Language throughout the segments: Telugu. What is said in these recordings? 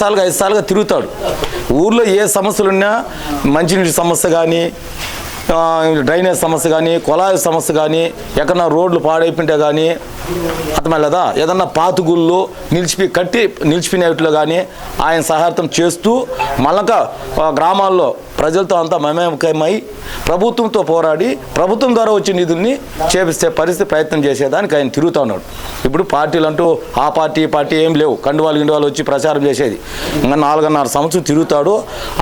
సార్లుగా ఐదు సార్లుగా తిరుగుతాడు. ఊర్లో ఏ సమస్యలు ఉన్నా మంచినీటి సమస్య కానీ డ్రైనేజ్ సమస్య కానీ కుళాయి సమస్య కానీ ఎక్కడన్నా రోడ్లు పాడైపోయింటే కానీ అర్థమయ్యలేదా ఏదన్నా పాతుగుళ్ళు నిలిచిపి కట్టి నిలిచిపోయినట్లు కానీ ఆయన సహాయతం చేస్తూ మళ్ళక గ్రామాల్లో ప్రజలతో అంతా మమేకమై ప్రభుత్వంతో పోరాడి ప్రభుత్వం ద్వారా వచ్చే నిధుల్ని చేపిస్తే పరిస్థితి ప్రయత్నం చేసేదానికి ఆయన తిరుగుతూ ఉన్నాడు. ఇప్పుడు పార్టీలు అంటూ ఆ పార్టీ ఈ పార్టీ ఏం లేవు. కండువాలు గిండువాలు వచ్చి ప్రచారం చేసేది. ఇంకా నాలుగున్నర సంవత్సరం తిరుగుతాడు.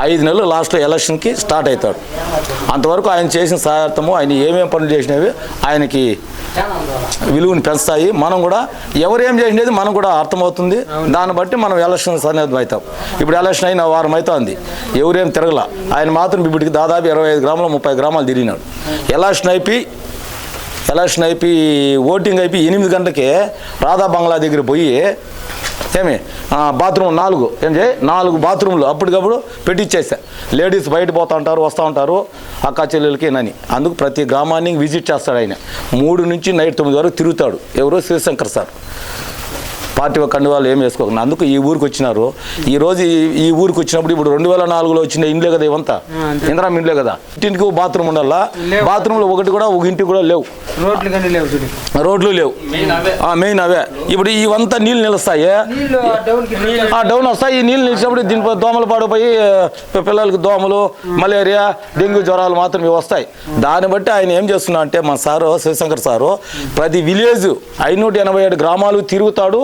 ఐదు నెలలు లాస్ట్లో ఎలక్షన్కి స్టార్ట్ అవుతాడు. అంతవరకు ఆయన చేసిన సహాయతము ఆయన ఏమేమి పనులు చేసినవి ఆయనకి విలువని పెంచుతాయి. మనం కూడా ఎవరేం చేసినది మనం కూడా అర్థమవుతుంది. దాన్ని బట్టి మనం ఎలక్షన్ సన్నిహితం అవుతాం ఇప్పుడు ఎలక్షన్ అయిన వారం అవుతుంది. ఎవరేం తిరగల. ఆయన మాత్రం ఇప్పటికి దాదాపు ఇరవై ఐదు గ్రాములు ముప్పై గ్రామాలు తిరిగినాడు. ఎలక్షన్ అయిపోయి ఎలక్షన్ అయిపోయి ఓటింగ్ అయిపోయి ఎనిమిది గంటలకే రాధా బంగ్లా దగ్గర పోయి ఏమి బాత్రూమ్ నాలుగు ఏం చేయి నాలుగు బాత్రూమ్లు అప్పటికప్పుడు పెట్టిచ్చేసా. లేడీస్ బయట పోతా ఉంటారు వస్తూ ఉంటారు అక్క చెల్లెలకి నని. అందుకు ప్రతి గ్రామాన్ని విజిట్ చేస్తాడు ఆయన. మూడు నుంచి నైట్ తొమ్మిది వరకు తిరుగుతాడు. ఎవరో శివశంకర్ సార్. పార్టీ కండు వాళ్ళు ఏం వేసుకోకుండా అందుకు ఈ ఊరికి వచ్చినారు. ఈ రోజు ఈ- ఊరికి వచ్చినప్పుడు ఇప్పుడు రెండు వేల నాలుగులో వచ్చిన ఇండ్లే కదా ఇవంతా? ఇందిరా ఇండ్లే కదా? ఇంటింటికి బాత్రూమ్ ఉండాలా? బాత్రూమ్లో ఒకటి కూడా ఒక ఇంటికి కూడా లేవు. రోడ్లు లేవు మెయిన్ అవే. ఇప్పుడు ఇవంతా నీళ్ళు నిలుస్తాయి? డౌన్ వస్తాయి. ఈ నీళ్ళు నిలిచినప్పుడు దీనిపై దోమలు పాడిపోయి పిల్లలకి దోమలు మలేరియా డెంగ్యూ జ్వరాలు మాత్రమే వస్తాయి. దాన్ని బట్టి ఆయన ఏం చేస్తున్నా అంటే మా సారు శివశంకర్ సారు ప్రతి విలేజ్ ఐనూట ఎనభై ఏడు గ్రామాలు తిరుగుతాడు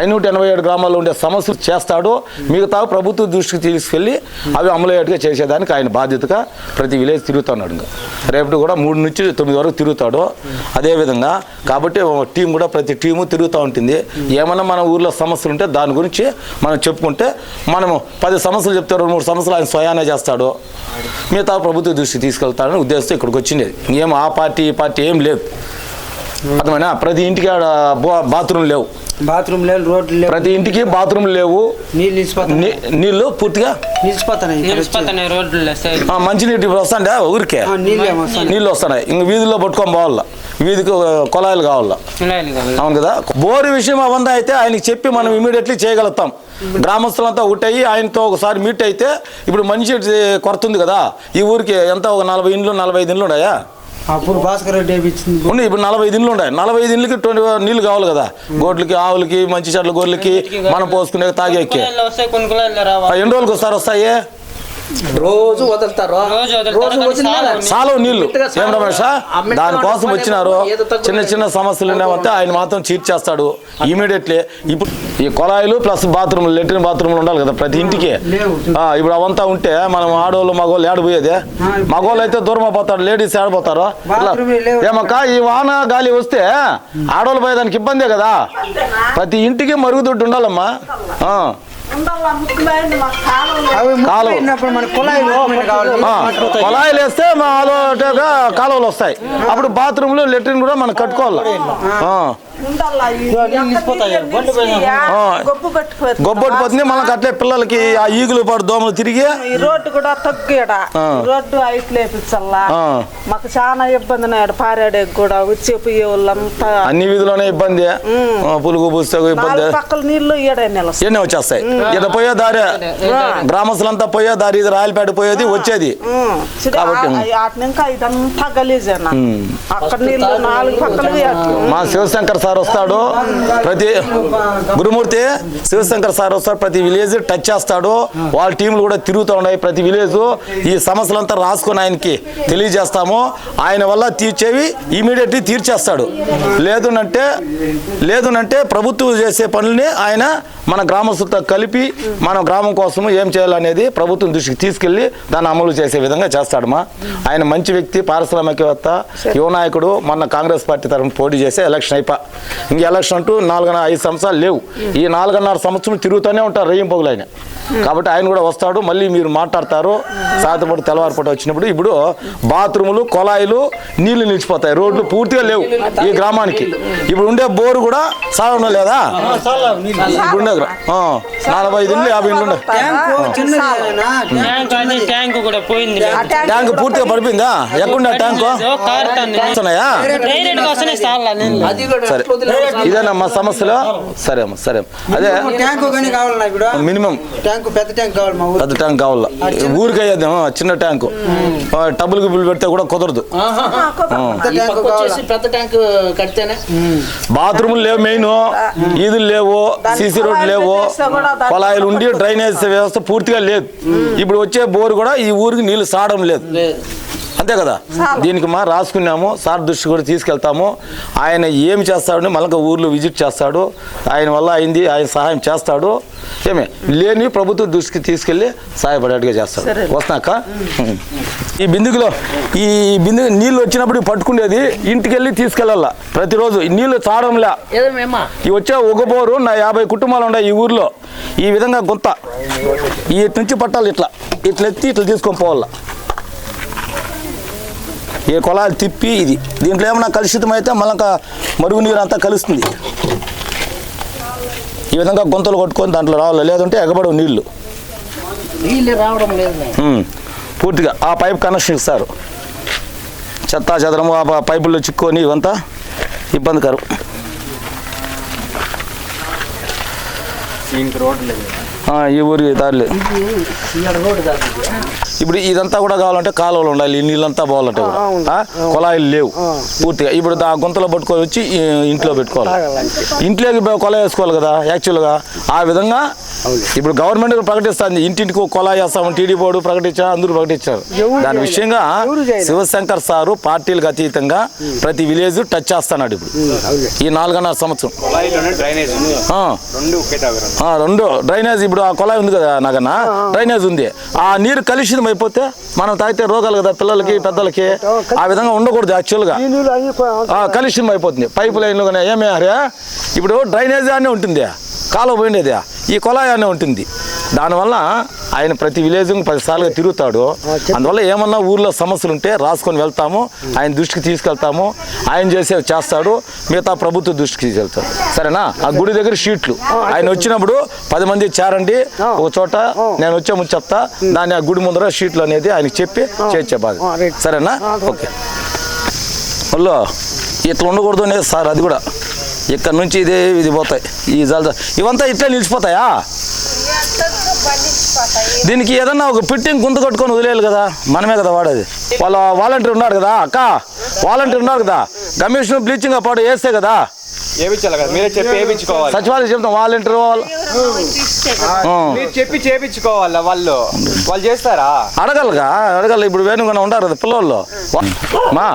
ఐనూట ఎనభై ఏడు గ్రామాల్లో ఉండే సమస్యలు చేస్తాడు. మిగతా ప్రభుత్వ దృష్టికి తీసుకెళ్ళి అవి అమలయ్యేట్టుగా చేసేదానికి ఆయన బాధ్యతగా ప్రతి విలేజ్ తిరుగుతున్నాడు ఇంకా. రేపటి కూడా మూడు నుంచి తొమ్మిది వరకు తిరుగుతాడు. అదేవిధంగా కాబట్టి టీం కూడా ప్రతి టీము తిరుగుతూ ఉంటుంది. ఏమైనా మన ఊర్లో సమస్యలు ఉంటే దాని గురించి మనం చెప్పుకుంటే మనము పది సమస్యలు చెప్తే రెండు మూడు సమస్యలు ఆయన స్వయానే చేస్తాడు. మిగతా ప్రభుత్వ దృష్టికి తీసుకెళ్తాడని ఉద్దేశంతో ఇక్కడికి వచ్చింది. ఏం ఆ పార్టీ ఈ పార్టీ ఏం లేదు. అర్థమైనా? ప్రతి ఇంటికి ఆడ బా- బాత్రూమ్ లేవు. బాత్రూమ్ లేవు రోడ్లు లేవు. ప్రతి ఇంటికి బాత్రూమ్ లేవు. నీళ్ళు పూర్తిగా? మంచినీటి వస్తాండే ఊరికే? నీళ్ళు వస్తాయి. ఇంక వీధిలో పట్టుకొని పోవాలా? వీధికి కొలాయిలు కావాలా? కుళాయిలు కావాలి. అవును కదా? బోరు విషయం అవంతా అయితే ఆయనకి చెప్పి మనం ఇమీడియట్లీ చేయగలుగుతాం. గ్రామస్తులంతా ఒకటయ్యి ఆయనతో ఒకసారి మీట్ అయితే ఇప్పుడు మనిషి కొరత ఉంది కదా? ఈ ఊరికి ఎంత? ఒక నలభై ఇండ్లు నలభై ఐదు ఇండ్లు ఉన్నాయా? అప్పుడు భాస్కర్ రెడ్డి వేయించింది ఉన్నాయి ఇప్పుడు నలభై ఐదు ఇండ్లు ఉన్నాయి. నలభై ఐదు ఇండ్లకి ట్వంటీ నీళ్ళు కావాలి కదా. గోడ్లకి ఆవులకి మంచి చెట్ల గొర్రెలకి మనం పోసుకునే తాగేకి. ఎన్ని రోజులకు ఒకసారి వస్తాయి? రోజు వదులుతారు. సాలవు నీళ్ళు ఏం. రమేష్? దానికోసం వచ్చినారు. చిన్న చిన్న సమస్యలు ఉన్నామంటే ఆయన మాత్రం చేస్తాడు ఇమీడియట్లీ ఇప్పుడు ఈ కొలాయిలు ప్లస్ బాత్రూమ్ లెట్రిన్ బాత్రూమ్లు ఉండాలి కదా ప్రతి ఇంటికి. ఇప్పుడు అవంతా ఉంటే మనం ఆడవాళ్ళు మగవాళ్ళు ఏడపోయేది మగవాళ్ళు అయితే దూరం పోతారు లేడీస్ ఏడపోతారు బాత్రూమే. ఏమక్క ఈ వాన గాలి వస్తే ఆడవాళ్ళు పోయేదానికి ఇబ్బందే కదా? ప్రతి ఇంటికి మరుగుదొడ్డు ఉండాలమ్మా. కాలువ. మన కుళాయిలు వేస్తే మా ఆలోటగా కాలువలు వస్తాయి. అప్పుడు బాత్రూమ్లు లెట్రిన్ కూడా మనం కట్టుకోవాలి? ఆ. ఉండాలా ఈ నీళ్ళు నిలిచిపోతాయి. ఎక్కడ బండి పైన. నిలిచి, ఆ. గొప్పు పట్టుకుపోతుంది. గొబ్బొట్టు పోతుంది మనకు అట్లే పిల్లలకి ఆ ఈగులు పాటు దోమలు తిరిగి. ఈ రోడ్డు కూడా తగ్గిడ. Road height లేపించల్లా. మాకు చాలా ఇబ్బంది నాడు పారాడే కూడా వచ్చే పోయే వాళ్ళంతా. అన్ని వీధిలోనే ఇబ్బంది. పులుగు పూస్తే ఇబ్బంది. పక్కల నీళ్ళు ఎన్ని వచ్చేస్తాయి. ఇక్కడ పోయే దారి. గ్రామస్తులంతా పోయే దారి ఇది రాయలపేట పోయేది వచ్చేది. కాబట్టి- ఇదంతా గలీజేనా? అక్కడ నీళ్ళు నాలుగు పక్కలు మా శివశంకర్ సార్ వస్తాడు. ప్రతి గురుమూర్తి శివశంకర్ సార్ వస్తాడు ప్రతి విలేజ్ టచ్ చేస్తాడు. వాళ్ళ టీంలు కూడా తిరుగుతూ ఉన్నాయి. ప్రతి విలేజ్ ఈ సమస్యలంతా రాసుకొని ఆయనకి తెలియజేస్తాము. ఆయన వల్ల తీర్చేవి ఇమీడియట్లీ తీర్చేస్తాడు. లేదునంటే లేదునంటే ప్రభుత్వం చేసే పనుల్ని ఆయన మన గ్రామస్తులతో కలిపి మన గ్రామం కోసం ఏం చేయాలనేది ప్రభుత్వం దృష్టికి తీసుకెళ్ళి దాన్ని అమలు చేసే విధంగా చేస్తాడమ్మా. ఆయన మంచి వ్యక్తి పారిశ్రామికవేత్త యువ నాయకుడు మొన్న కాంగ్రెస్ పార్టీ తరఫున పోటీ చేసి ఎలక్షన్ అయిపో. ఇంక ఎలక్షన్ అంటూ నాలుగున్నర ఐదు సంవత్సరాలు లేవు. ఈ నాలుగున్నర సంవత్సరం తిరుగుతూనే ఉంటారు రెయ్యం పొగులు ఆయన. కాబట్టి ఆయన కూడా వస్తాడు మళ్ళీ మీరు మాట్లాడతారు. సాయంత్రం తెల్లవారిపూట వచ్చినప్పుడు ఇప్పుడు బాత్రూములు కొలాయిలు నీళ్ళు నిలిచిపోతాయి. రోడ్లు పూర్తిగా లేవు ఈ గ్రామానికి. ఇప్పుడు ఉండే బోరు కూడా సాగడం లేదా? ఇప్పుడు నలభై ఐదు యాభై ట్యాంకు చిన్నదేనా? ట్యాంక్ అది ట్యాంక్ కూడా పోయింది. ట్యాంక్ పూర్తిగా పడిపోయిందా? ఎక్కడుండే ట్యాంకు? వస్తున్నాయా? సరే. ఇదేనా మా సమస్యలు? సరే అమ్మా సరే అమ్మా. అదే. Tank minimum. ట్యాంకు పెద్ద ట్యాంక్ కావాలి మా ఊరు పెద్ద ట్యాంక్ కావాలా. ఊరికి చిన్న ట్యాంకు. ఆ, టబ్బులు గిబ్బులు పెడితే కూడా కుదరదు. పెద్ద ట్యాంక్ కడితేనే. బాత్రూములు లేవు మెయిన్. ఈదులు లేవు. సీసీ రోడ్లు లేవు. కొలాయిలు ఉండి డ్రైనేజ్ వ్యవస్థ పూర్తిగా లేదు. ఇప్పుడు వచ్చే బోరు కూడా ఈ ఊరికి నీళ్ళు సాడడం లేదు. అంతే కదా? దీనికి మా రాసుకున్నాము సార్ దృష్టి కూడా తీసుకెళ్తాము. ఆయన ఏమి చేస్తాడని మళ్ళీ ఊర్లో విజిట్ చేస్తాడు. ఆయన వల్ల అయింది ఆయన సహాయం చేస్తాడు. ఏమే? లేని ప్రభుత్వ దృష్టికి తీసుకెళ్ళి సహాయపడేట్టుగా చేస్తాడు. వస్తున్నాక? ఈ బిందుకులో ఈ బిందు నీళ్ళు వచ్చినప్పుడు పట్టుకునేది ఇంటికి వెళ్ళి తీసుకెళ్ళాల. ప్రతిరోజు నీళ్ళు చాడంలే ఈ వచ్చే ఒగబోరు నా యాభై కుటుంబాలు ఉన్నాయి ఈ ఊర్లో. ఈ విధంగా గుంత. ఈ నుంచి పట్టాలి ఇట్లా. ఇట్లా ఎత్తి ఇట్లా తీసుకొని పోవాల. ఈ కొలాలు తిప్పి ఇది. దీంట్లో ఏమన్నా కలుషితం అయితే మళ్ళీ మరుగునీరు అంతా కలుస్తుంది. ఈ విధంగా గుంతలు కొట్టుకొని దాంట్లో రావాలి. లేదంటే ఎగబడవు నీళ్ళు. నీళ్ళు రావడం లేదు. పూర్తిగా ఆ పైప్ కనెక్షన్ ఇస్తారు. చెత్త చెదరము ఆ పైపుల్లో చిక్కుకొని ఇవంతా ఇబ్బందికరం. ఆ, ఈ ఊరికి దారి ఇప్పుడు ఇదంతా కూడా కావాలంటే కాలువలు ఉండాలి. ఈ నీళ్ళంతా పోవాలంటే కూడా. ఆ? కుళాయిలు లేవు. పూర్తిగా. ఇప్పుడు ఆ గుంతలో పట్టుకొని వచ్చి ఇంట్లో పెట్టుకోవాలి. ఇంట్లోకి కొలాయి వేసుకోవాలి కదా యాక్చువల్గా. ఆ విధంగా ఇప్పుడు గవర్నమెంట్ ప్రకటిస్తుంది. ఇంటింటికి కొలాయి వేస్తాము టీడీ బోర్డు ప్రకటించారు అందరూ ప్రకటించారు. దాని విషయంగా శివశంకర్ సారు పార్టీలకు అతీతంగా ప్రతి విలేజ్ టచ్ చేస్తున్నాడు ఇప్పుడు. ఈ నాలుగున్నర సంవత్సరం. రెండు డ్రైనేజ్ ఇప్పుడు ఆ కొలాయి ఉంది కదా నాకన్నా డ్రైనేజ్ ఉంది. ఆ నీరు కలుషితం అయిపోతే మనం తాగితే రోగాలు కదా పిల్లలకి పెద్దలకి ఆ విధంగా ఉండకూడదు యాక్చువల్గా ఆ, కలుషితం అయిపోతుంది. పైపు లైన్లు కానీ ఏమే హరే ఇప్పుడు డ్రైనేజ్ అనే ఉంటుంది. కాలువ పోయిండేది ఈ కొలాయి అనే ఉంటుంది. దానివల్ల ఆయన ప్రతి విలేజ్ పదిసార్లుగా తిరుగుతాడు. అందువల్ల ఏమన్నా ఊర్లో సమస్యలు ఉంటే రాసుకొని వెళ్తాము ఆయన దృష్టికి తీసుకెళ్తాము ఆయన చేసే చేస్తాడు మిగతా ప్రభుత్వ దృష్టికి తీసుకెళ్తాడు. సరేనా? ఆ గుడి దగ్గర షీట్లు. ఆయన వచ్చినప్పుడు పది మంది చేరండి ఒక చోట నేను వచ్చే ముందు చెప్తా దాన్ని ఆ గుడి ముందర షీట్లు అనేది ఆయనకి చెప్పి చేర్చే బాగా సరేనా? ఓకే. హలో ఇట్లా ఉండకూడదు అనేది సార్ అది కూడా. ఇక్కడ నుంచి ఇదే ఇది పోతాయి. ఈ జల ఇవంతా ఇట్లా నిలిచిపోతాయా? దీనికి ఏదన్నా ఒక ఫిట్టింగ్ గుంత కట్టుకొని వదిలేయాలి కదా. మనమే కదా వాడేది. వాళ్ళ వాలంటీర్ ఉన్నాడు కదా అక్క? వాలంటీర్ ఉన్నాడు కదా. కమిషన్ బ్లీచింగ్ ఆ పాటు వేస్తే కదా. మీరే చెప్పి సచివాలయం చెప్తాం వాలంటీర్ వాళ్ళు. మీరు చెప్పి చేపించుకోవాలా వాళ్ళు? వాళ్ళు చేస్తారా? అడగలగా అడగల. ఇప్పుడు వేణుగానే ఉండారు కదా పిల్లలు మా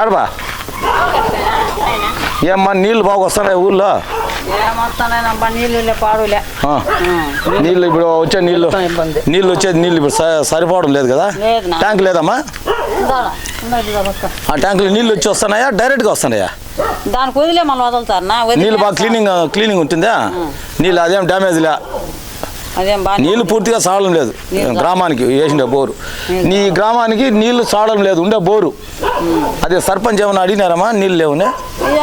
ఏడబా ఏమ్మా నీళ్ళు బాగా వస్తున్నాయి ఊళ్ళో? నీళ్ళు ఇప్పుడు వచ్చే నీళ్ళు. నీళ్ళు వచ్చేది నీళ్ళు ఇప్పుడు సరిపోవడం లేదు కదా. ట్యాంక్ లేదమ్మా? ఆ ట్యాంకులు నీళ్ళు వచ్చి వస్తున్నాయా? డైరెక్ట్గా వస్తున్నాయా? దానికి వదిలే మళ్ళీ వదులుతారు. నీళ్ళు బాగా క్లీనింగ్ క్లీనింగ్ ఉంటుందా? నీళ్ళు అదేం డ్యామేజ్ లే. నీళ్ళు పూర్తిగా సాడడం లేదు. గ్రామానికి వేసిన బోరు. నీ గ్రామానికి నీళ్ళు సాడడం లేదు ఉండే బోరు. అదే సర్పంచ్ ఏమైనా అడిగినారమ్మా? నీళ్ళు లేవునే?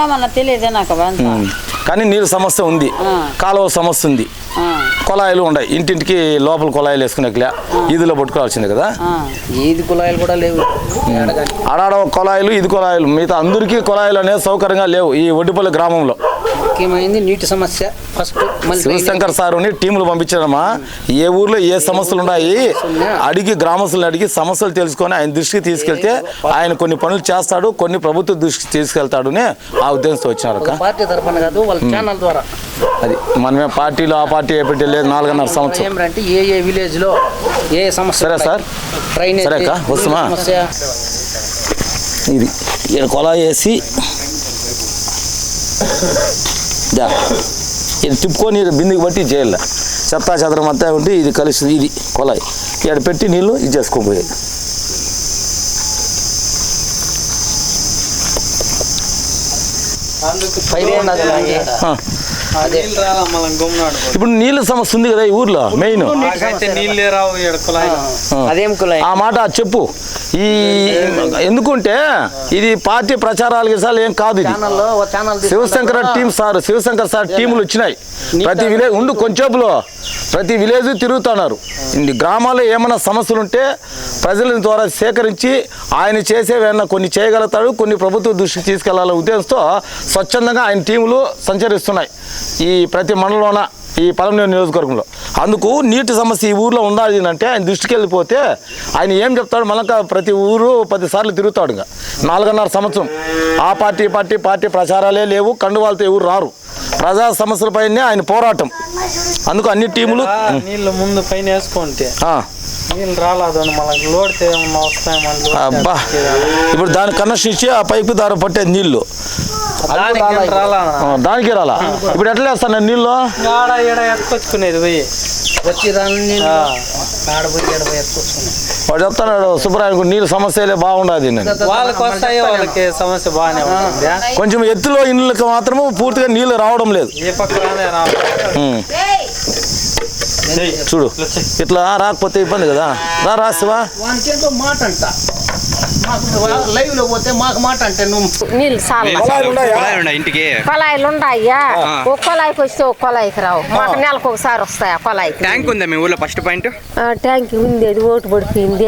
ఏమన్నా తెలియదే నాకు. కానీ నీళ్ళ సమస్య ఉంది. కాలువ సమస్య ఉంది. ఆ, కొలాయిలు ఉన్నాయి ఇంటింటికి లోపల కొలాయిలు వేసుకునేట్లే ఈదులో పట్టుకోవాల్సిందే కదా. ఈది కుళాయిలు కూడా లేవు. ఆడాడ కొలాయిలు ఇది కొలాయిలు మిగతా అందరికీ కొలాయిలు అనేది సౌకర్యంగా లేవు ఈ ఒడ్డిపల్లి గ్రామంలో. ముఖ్యమైనది నీటి సమస్య. ఫస్ట్ శివశంకర్ సారుని టీములు పంపించారమ్మా. ఏ ఊర్లో ఏ సమస్యలు ఉన్నాయి? అడిగి గ్రామస్తులను అడిగి సమస్యలు తెలుసుకొని ఆయన దృష్టికి తీసుకెళ్తే ఆయన కొన్ని పనులు చేస్తాడు కొన్ని ప్రభుత్వ దృష్టికి తీసుకెళ్తాడు అని ఆ ఉద్దేశంతో వచ్చినారు పార్టీ తరఫున కాదు వాళ్ళ ఛానల్ ద్వారా. అది మనమే పార్టీలో ఆ పార్టీ ఏ పార్టీ లేదు నాలుగున్నర సంవత్సరం. ఏమంటే ఏ ఏ విలేజ్లో ఏ సమస్య సరే సార్. డ్రైనేజ్ సరే వస్తామా? ఇది ఇక్కడ కొలాయి వేసి దా. ఇది తిప్పుకొని బిందుకు బట్టి చేయాలి చెత్తా చెదరం అంతా ఉంటే ఇది కలిసి ఇది కొలాయి ఇక్కడ పెట్టి నీళ్ళు ఇది పైన ఉన్నది ఆ. అదే ఇప్పుడు నీళ్ళ సమస్య ఉంది కదా ఈ ఊర్లో మెయిన్ అదేం ఆ మాట చెప్పు. ఈ ఎందుకుంటే ఇది పార్టీ ప్రచారాలకి సార్లు ఏం కాదు ఇది. ఛానల్లో ఒక channel Shivashankar team sir Shivashankar sir టీములు వచ్చినాయి. ప్రతి విలేజ్ ఉండు కొంచెంలో. ప్రతి విలేజ్ తిరుగుతున్నారు. ఇన్ని గ్రామాల్లో ఏమైనా సమస్యలు ఉంటే ప్రజల ద్వారా సేకరించి ఆయన చేసేవైనా కొన్ని చేయగలుగుతాడు కొన్ని ప్రభుత్వ దృష్టికి తీసుకెళ్ళాలనే ఉద్దేశంతో స్వచ్ఛందంగా ఆయన టీములు సంచరిస్తున్నాయి. ఈ ప్రతి మండలంలోన ఈ పలమనేరు నియోజకవర్గంలో. అందుకు నీటి సమస్య ఈ ఊర్లో ఉండాలి అంటే ఆయన దృష్టికి వెళ్ళిపోతే ఆయన ఏం చెప్తాడు? మళ్ళీ ప్రతి ఊరు పదిసార్లు తిరుగుతాడు ఇంకా. నాలుగున్నర సంవత్సరం. ఆ పార్టీ పార్టీ పార్టీ ప్రచారాలే లేవు కండువాళ్ళతో ఎవరు రారు. ప్రజా సమస్యలపైనే ఆయన పోరాటం. అందుకు అన్ని టీములు నీళ్ళు ముందు పైన వేసుకుంటే నీళ్ళు రాలేదు మళ్ళీ లోడితే ఏమన్నా వస్తాయి మళ్ళీ అబ్బా. ఇప్పుడు దాని కనెక్షన్ ఇచ్చి ఆ పైపు దారి పట్టే నీళ్ళు దానికి రాలా? ఆ, దానికి రాలా? ఇప్పుడు ఎట్లా వేస్తాను నీళ్ళు? ఆడ ఈడ ఎత్తుకొచ్చుకునేది పోయి. వచ్చి రాని ఆ. ఆడపోయి ఆడపోయి ఎత్తుకొచ్చుకున్నాం వాడు చెప్తున్నాడు సుబ్బరాయకు నీళ్ళు సమస్యలే బాగుండదు నేను వాళ్ళకి వస్తాయి వాళ్ళకి సమస్య బాగానే ఉంటుంది. కొంచెం ఎత్తులో ఇళ్ళకి మాత్రము పూర్తిగా నీళ్ళు రావడం లేదు. ఏ పక్కనే. చూడు. ఇట్లా రాకపోతే ఇబ్బంది కదా. రా రాసివా మాట అంట లైవ్లో పోతే మాకు మాట అంటే నీళ్ళు ఇంటికి? కొలాయిలు ఉన్నాయ్యా ఒక కొలాయికి వస్తే ఒక కొలాయికి రావు. మాకు నెలకు ఒకసారి వస్తాయి ఆ కొలాయికి ట్యాంక్ ఉందా మీ ఊర్లో ఫస్ట్ పాయింట్? ఆ, ట్యాంక్ ఉంది. అది ఓటు పడిపోయింది.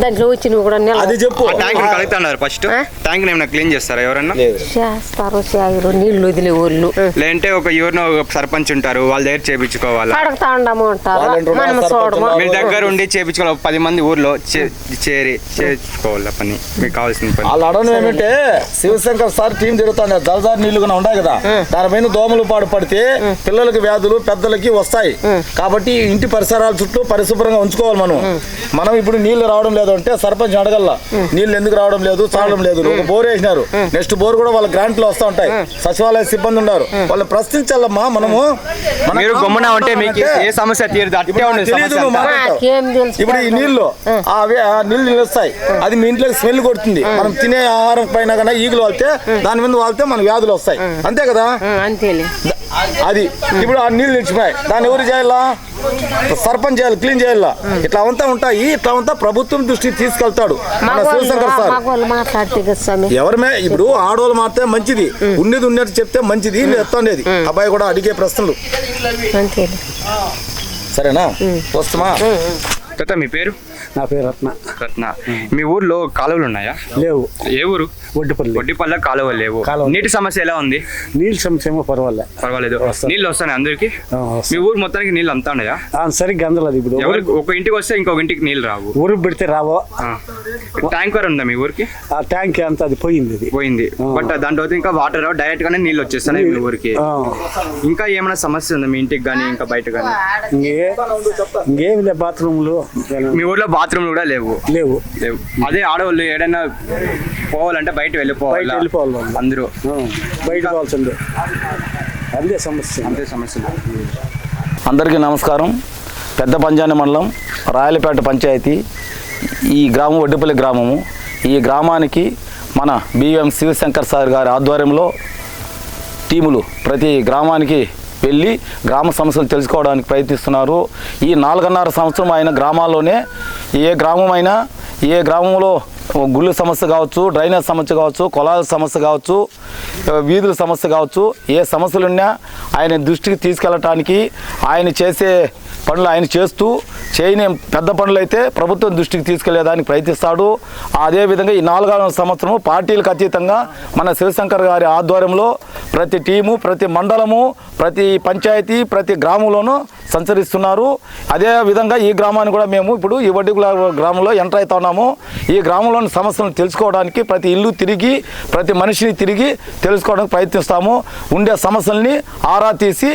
దాంట్లో వచ్చి నువ్వు కూడా నెల అది చెప్పు. ట్యాంక్ కలుగుతున్నారు ఫస్ట్? ట్యాంక్ ఏమైనా క్లీన్ చేస్తారా ఎవరన్నా? చేస్తారు చేయరు నీళ్ళు వదిలే వాళ్ళు. లేదంటే ఒక ఎవరినో ఒక సర్పంచ్ ఉంటారు వాళ్ళ దగ్గర చేపించుకోవాలా? కడగతా ఉండము మనం సర్పంచ్ చూడము. మీ దగ్గర ఉండి చేపించుకోవాలి పది మంది ఊర్లో చే- చేరి చేయించుకోవాలా పని. మీకు కావాల్సిన పని. వాళ్ళు అడగడం ఏమంటే? శివశంకర్ సార్ టీం తిరుగుతాను జలదారి నీళ్ళు కూడా ఉన్నాయి కదా. దానిపైన దోమలు పాడు పడితే పిల్లలకి వ్యాధులు పెద్దలకి వస్తాయి. కాబట్టి ఇంటి పరిసరాల చుట్టూ పరిశుభ్రంగా ఉంచుకోవాలి మనం. మనం ఇప్పుడు నీళ్ళు రావడం లేదు అంటే సర్పంచ్ అడగల నీళ్ళు ఎందుకు రావడం లేదు చాలడం లేదు. ఒక బోర్ వేసినారు. నెక్స్ట్ బోర్ కూడా వాళ్ళ గ్రాంట్లో వస్తూ ఉంటాయి. సచివాలయ సిబ్బంది ఉన్నారు. వాళ్ళు ప్రశ్నించాలమ్మా మనము. మన మీరు గమ్మున ఉంటే మీకు ఏ సమస్య తీరదు. ఇప్పుడు ఈ నీళ్ళు ఆ. నీళ్ళు నిలుస్తాయి. అది మీ ఇంట్లో స్మెల్ కొడుతుంది. మనం తినే ఆహారం పైన కన్నా ఈగలు వాళ్తే దాని మీద వాళ్తే మన వ్యాధులు వస్తాయి. అంతే కదా? అంతేలే. అది. ఇప్పుడు ఆ నీళ్ళు నిలిచిపోయాయి. దాన్ని ఎవరు చేయాలా? సర్పంచ్ చేయాలి క్లీన్ చేయాలా? ఇట్లా అంతా ఉంటాయి. ఇట్లా అంతా ప్రభుత్వం దృష్టికి తీసుకెళ్తాడు. మన శివశంకర్ సార్. ఎవరమే ఇప్పుడు ఆడవాళ్ళు మారితే మంచిది. ఉన్నది ఉన్నట్టు చెప్తే మంచిది. ఎత్తండేది అబ్బాయి కూడా అడిగే ప్రశ్నలు. సరేనా? వస్తామా తాత మీ పేరు? నా పేరు రత్న. రత్న. మీ ఊర్లో కాలువలు ఉన్నాయా లేవు. ఏ ఊరు? ఒడ్డుపల్లి వడ్డిపల్ల కాలువలు లేవు. కాలువ. నీటి సమస్య ఎలా ఉంది? నీళ్ళ సమస్య ఏమో పర్వాలే. పర్వాలేదు. వస్తాయి. నీళ్ళు వస్తాయి అందరికి. మీ ఊరు మొత్తానికి నీళ్ళు అంతా ఉన్నాయా? సరిగ్గా అందలేదు ఇప్పుడు. ఎవరు ఒక ఇంటికి వస్తే ఇంకొక ఇంటికి నీళ్ళు రావు. ఊరికి పెడితే రావో. ట్యాంకర్ ఉందా మీ ఊరికి? ఆ ట్యాంక్ అంతా అది పోయింది అది పోయింది. బట్ దాంట్లో ఇంకా వాటర్ డైరెక్ట్ గానే నీళ్ళు వచ్చేస్తున్నాయి మీ ఊరికి. ఇంకా ఏమైనా సమస్య ఉందా మీ ఇంటికి కానీ ఇంకా బయట కానీ ఇంకే ఇంకేమి లే బాత్రూమ్లు మీ ఊర్లో బాత్రూమ్లు కూడా లేవు? లేవు. లేవు. అదే ఆడవాళ్ళు ఏడైనా పోవాలంటే బయట వెళ్ళిపోవాలి? వెళ్ళిపోవాలి వాళ్ళు. అందరూ. బయట పోవాల్సిందే అదే సమస్య. అంతే సమస్యలు అందరికీ నమస్కారం. పెద్ద పంజాని మండలం రాయలపేట పంచాయతీ ఈ గ్రామం వడ్డిపల్లి గ్రామము. ఈ గ్రామానికి మన బిఎం శివశంకర్ సార్ గారి ఆధ్వర్యంలో టీములు ప్రతి గ్రామానికి వెళ్ళి గ్రామ సమస్యలు తెలుసుకోవడానికి ప్రయత్నిస్తున్నారు. ఈ నాలుగున్నర సంవత్సరం ఆయన గ్రామాల్లోనే ఏ గ్రామమైనా ఏ గ్రామంలో గుళ్ళు సమస్య కావచ్చు డ్రైనేజ్ సమస్య కావచ్చు కులాల సమస్య కావచ్చు వీధుల సమస్య కావచ్చు ఏ సమస్యలున్నా ఆయన దృష్టికి తీసుకెళ్ళటానికి ఆయన చేసే పనులు ఆయన చేస్తూ చేయని పెద్ద పనులు అయితే ప్రభుత్వం దృష్టికి తీసుకెళ్ళేదానికి ప్రయత్నిస్తాడు. అదేవిధంగా ఈ నాలుగవ సంవత్సరం పార్టీలకు అతీతంగా మన శివశంకర్ గారి ఆధ్వర్యంలో ప్రతి టీము ప్రతి మండలము ప్రతి పంచాయతీ ప్రతి గ్రామంలోనూ సంచరిస్తున్నారు. అదే విధంగా ఈ గ్రామాన్ని కూడా మేము ఇప్పుడు ఈ వడ్డీకుల గ్రామంలో ఎంటర్ అవుతా ఉన్నాము. ఈ గ్రామంలోని సమస్యలను తెలుసుకోవడానికి ప్రతి ఇల్లు తిరిగి ప్రతి మనిషిని తిరిగి తెలుసుకోవడానికి ప్రయత్నిస్తాము. ఉండే సమస్యల్ని ఆరా తీసి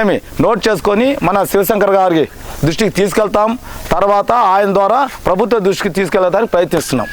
ఏమి నోట్ చేసుకొని మన శివశంకర్ గారికి దృష్టికి తీసుకెళ్తాం. తర్వాత ఆయన ద్వారా ప్రభుత్వ దృష్టికి తీసుకెళ్ళడానికి ప్రయత్నిస్తున్నాం.